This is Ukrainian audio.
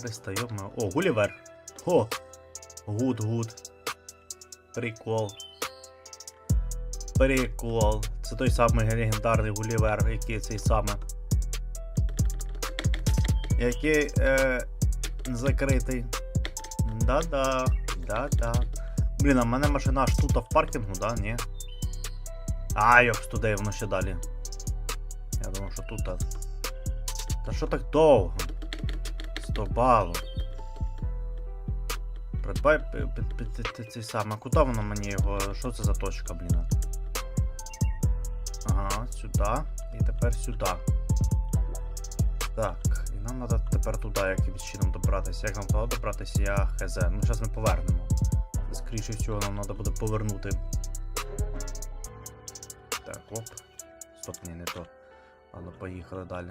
300, йома. О, Гулівер. О! Гуд, гуд. Прикол. Прикол. Це той самий легендарний Гулівер, який цей саме. Який е, закритий. Да-да, да-да. Блін, а в мене машина аж тут в паркінгу, да? Ні. А, йоп, туди воно ще далі. Я думав, що тут. Та що так довго? 100 балів. Придбай т- цей саме. Куди воно мені його? Що це за точка, блін? Ага, сюди. І тепер сюди. Так, і нам треба тепер туди якимось чином добратися. Як нам туди добратися, я хз. Ну, зараз ми повернемо. Скоріше всього, нам треба буде повернути. Так, оп. Стоп, ні, не то. Ладно, поїхали далі.